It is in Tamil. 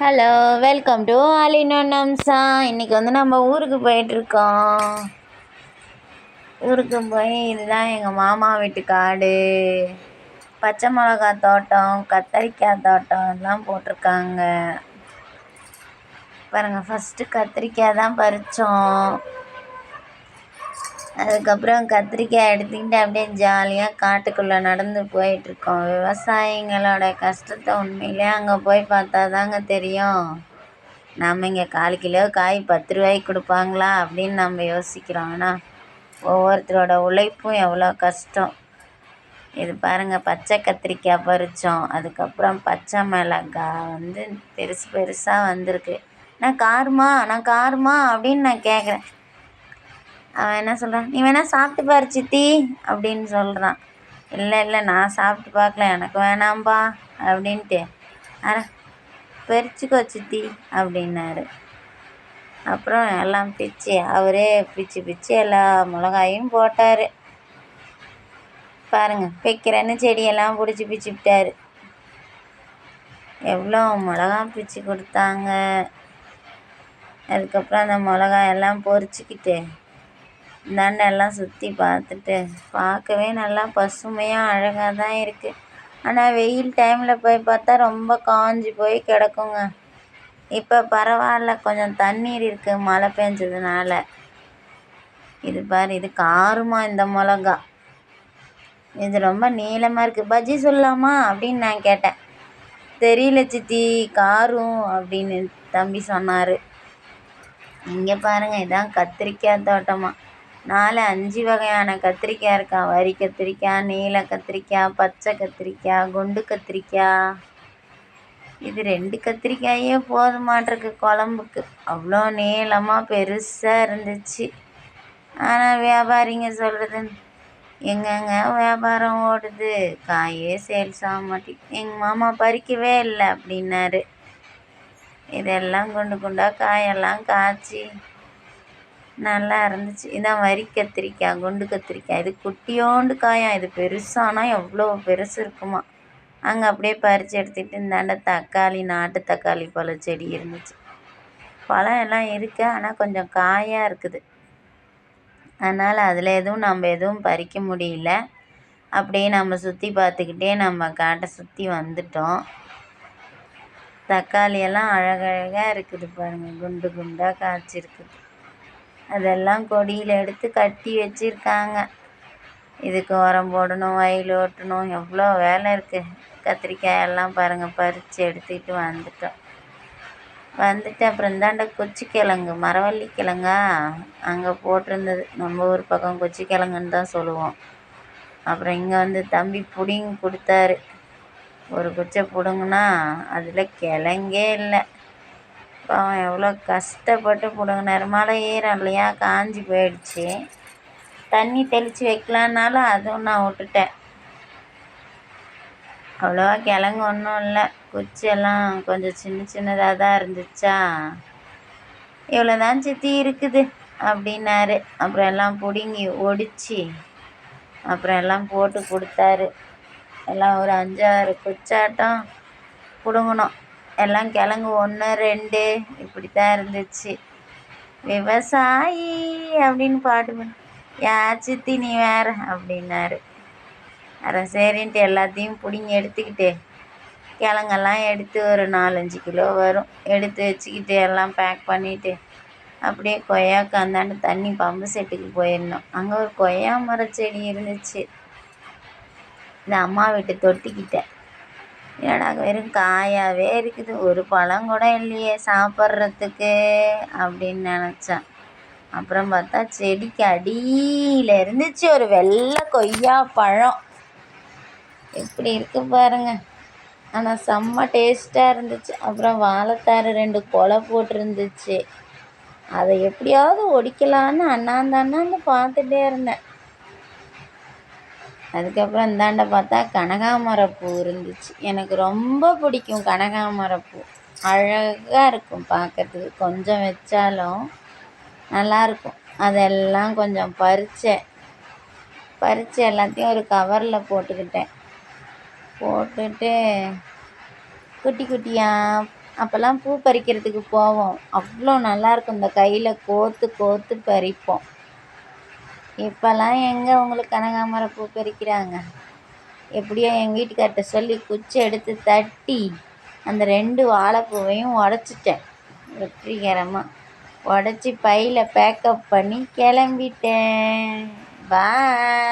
ஹலோ வெல்கம் டு அலினோனம்சா இன்றைக்கி வந்து நம்ம ஊருக்கு போயிட்டுருக்கோம். ஊருக்கு போய் இதுதான் எங்கள் மாமா வீட்டு காடு பச்சை மிளகா தோட்டம் கத்தரிக்காய் தோட்டம் எல்லாம் போட்டிருக்காங்க. பாருங்கள் ஃபஸ்ட்டு கத்திரிக்காய் தான் பறித்தோம் அதுக்கப்புறம் கத்திரிக்காய் எடுத்துக்கிட்டு அப்படியே ஜாலியாக காட்டுக்குள்ளே நடந்து போயிட்டுருக்கோம். விவசாயிங்களோட கஷ்டத்தை உண்மையிலே அங்கே போய் பார்த்தா தாங்க தெரியும். நம்ம இங்கே கால் கிலோ காய் பத்து ரூபாய்க்கு கொடுப்பாங்களா அப்படின்னு நம்ம யோசிக்கிறோம். ஆனால் ஒவ்வொருத்தரோட உழைப்பும் எவ்வளோ கஷ்டம். இது பாருங்கள் பச்சை கத்திரிக்காய் பறித்தோம் அதுக்கப்புறம் பச்சை மிளகாய் வந்து பெருசு பெருசாக வந்திருக்கு. நான் காருமா நான் காருமா அப்படின்னு நான் கேட்குறேன் அவன் என்ன சொல்கிறான் நீ வேணால் சாப்பிட்டு பாரு சித்தி அப்படின்னு சொல்கிறான் இல்லை இல்லை நான் சாப்பிட்டு பார்க்கல எனக்கு வேணாம்பா அப்படின்ட்டு. அட பறிச்சுக்கோ சித்தி அப்படின்னாரு. அப்புறம் எல்லாம் பிச்சு அவரே பிச்சு பிச்சு எல்லா மிளகாயும் போட்டார். பாருங்கள் வைக்கிறேன்னு செடியெல்லாம் பிடிச்சி பிச்சு விட்டார். எவ்வளோ மிளகா பிச்சு கொடுத்தாங்க. அதுக்கப்புறம் அந்த மிளகாயெல்லாம் பொறிச்சிக்கிட்டு இந்தாண்ட எல்லாம் சுற்றி பார்த்துட்டு பார்க்கவே நல்லா பசுமையாக அழகாக தான் இருக்குது ஆனால் வெயில் டைமில் போய் பார்த்தா ரொம்ப காஞ்சி போய் கிடக்குங்க. இப்போ பரவாயில்ல கொஞ்சம் தண்ணீர் இருக்குது மழை பெஞ்சதுனால. இது பாரு இது காருமா இந்த மிளகா? இது ரொம்ப நீளமாக இருக்குது பஜ்ஜி சொல்லலாமா அப்படின்னு நான் கேட்டேன். தெரியல சித்தி காரும் அப்படின்னு தம்பி சொன்னார். இங்கே பாருங்கள் இதான் கத்திரிக்காய் தோட்டமாக நாலு அஞ்சு வகையான கத்திரிக்காய் இருக்கா? வரி கத்திரிக்காய் நீல கத்திரிக்காய் பச்சை கத்திரிக்காய் குண்டு கத்திரிக்காய். இது ரெண்டு கத்திரிக்காயே போதுமாட்டிருக்கு குழம்புக்கு. அவ்வளோ நீளமாக பெருசாக இருந்துச்சு. ஆனால் வியாபாரிங்க சொல்கிறது எங்கெங்க வியாபாரம் ஓடுது? காயே சேல்ஸ் ஆக மாட்டேங்குது எங்கள் மாமா பறிக்கவே இல்லை அப்படின்னாரு. இதெல்லாம் குண்டு குண்டாக காயெல்லாம் காய்ச்சி நல்லா இருந்துச்சு. இதான் வரி கத்திரிக்காய் குண்டு கத்திரிக்காய். இது குட்டியோண்டு காயாம். இது பெருசானா எவ்வளோ பெருசு இருக்குமா? அங்கே அப்படியே பறித்து எடுத்துகிட்டு இந்தாண்ட தக்காளி நாட்டு தக்காளி பழ செடி இருந்துச்சு. பழம் எல்லாம் இருக்குது ஆனால் கொஞ்சம் காயாக இருக்குது. அதனால் அதில் எதுவும் நம்ம எதுவும் பறிக்க முடியல. அப்படியே நம்ம சுற்றி பார்த்துக்கிட்டே நம்ம காட்டை சுற்றி வந்துட்டோம். தக்காளியெல்லாம் அழகழகாக இருக்குது பாருங்கள் குண்டு குண்டாக காய்ச்சிருக்குது. அதெல்லாம் கொடியில் எடுத்து கட்டி வச்சுருக்காங்க. இதுக்கு உரம் போடணும் வயல் ஓட்டணும் எவ்வளோ வேலை இருக்குது கத்திரிக்காய் எல்லாம் பாருங்கள் பறித்து எடுத்துக்கிட்டு வந்துட்டோம். வந்துட்டு அப்புறம் இந்தாண்ட கொச்சிக்கிழங்கு மரவள்ளி கிழங்கா அங்கே போட்டிருந்தது. நம்ம ஊர் பக்கம் குச்சிக்கிழங்குன்னு தான் சொல்லுவோம். அப்புறம் இங்கே வந்து தம்பி பிடிங்கி கொடுத்தாரு. ஒரு குச்சை பிடுங்குனா அதில் கிழங்கே இல்லை. பாவம் எவ்வளோ கஷ்டப்பட்டு பிடுங்கினாரு மழை ஈரம் இல்லையா? காஞ்சி போயிடுச்சு. தண்ணி தெளித்து வைக்கலான்னாலும் அதுவும் நான் விட்டுட்டேன். அவ்வளோவா கிழங்கு ஒன்றும் இல்லை. குச்சியெல்லாம் கொஞ்சம் சின்ன சின்னதாக தான் இருந்துச்சா? இவ்வளோ தான் சித்தி இருக்குது அப்படின்னாரு. அப்புறம் எல்லாம் பிடுங்கி ஒடிச்சு அப்புறம் எல்லாம் போட்டு கொடுத்தாரு. எல்லாம் ஒரு அஞ்சாறு குச்சாட்டம் பிடுங்கணும். எல்லாம் கிழங்கு ஒன்று ரெண்டு. இப்படி தான் இருந்துச்சு. விவசாயி அப்படின்னு பாட்டு யா சித்தி நீ வேற அப்படின்னாரு. அரை சரின்ட்டு எல்லாத்தையும் பிடிங்கி எடுத்துக்கிட்டு கிழங்கெல்லாம் எடுத்து ஒரு நாலஞ்சு கிலோ வரும். எடுத்து வச்சுக்கிட்டு எல்லாம் பேக் பண்ணிவிட்டு அப்படியே கொய்யாக்கு அந்தாண்டு தண்ணி பம்பு செட்டுக்கு போயிருந்தோம் அங்கே ஒரு கொய்யா மரச்செடி இருந்துச்சு. இந்த அம்மா வீட்டு தொட்டிக்கிட்டேன் என்னடா வெறும் காயாகவே இருக்குது. ஒரு பழம் கூட இல்லையே சாப்பிட்றதுக்கு அப்படின்னு நினச்சேன். அப்புறம் பார்த்தா செடிக்கு அடியில் இருந்துச்சு ஒரு வெள்ளை கொய்யா பழம். எப்படி இருக்கு பாருங்க. ஆனால் செம்ம டேஸ்ட்டாக இருந்துச்சு. அப்புறம் வாழைத்தாறு ரெண்டு கொலை போட்டிருந்துச்சு. அதை எப்படியாவது ஒடிக்கலான்னு அண்ணாந்து அண்ணாந்து பார்த்துட்டே இருந்தேன். அதுக்கப்புறம் இந்தாண்ட பார்த்தா கனகாமரம் பூ இருந்துச்சு. எனக்கு ரொம்ப பிடிக்கும் கனகாமரம் பூ அழகாக இருக்கும் பார்க்கறதுக்கு. கொஞ்சம் வச்சாலும் நல்லாயிருக்கும் அதெல்லாம் கொஞ்சம் பறித்தேன் பறித்து எல்லாத்தையும் ஒரு கவரில் போட்டுக்கிட்டேன். போட்டுட்டு குட்டி குட்டியாக அப்போல்லாம் பூ பறிக்கிறதுக்கு போவோம். அவ்வளோ நல்லாயிருக்கும் இந்த கையில் கோர்த்து கோர்த்து பறிப்போம். இப்போல்லாம் எங்கே உங்களுக்கு கனகாமரம் பூ பறிக்கிறாங்க? எப்படியோ எங்கள் வீட்டுக்கார்ட்ட சொல்லி குச்சி எடுத்து தட்டி அந்த ரெண்டு வாழைப்பூவையும் உடச்சிட்டேன். வெற்றிகரமாக உடச்சி பையில் பேக்கப் பண்ணி கிளம்பிட்டேன். பாய்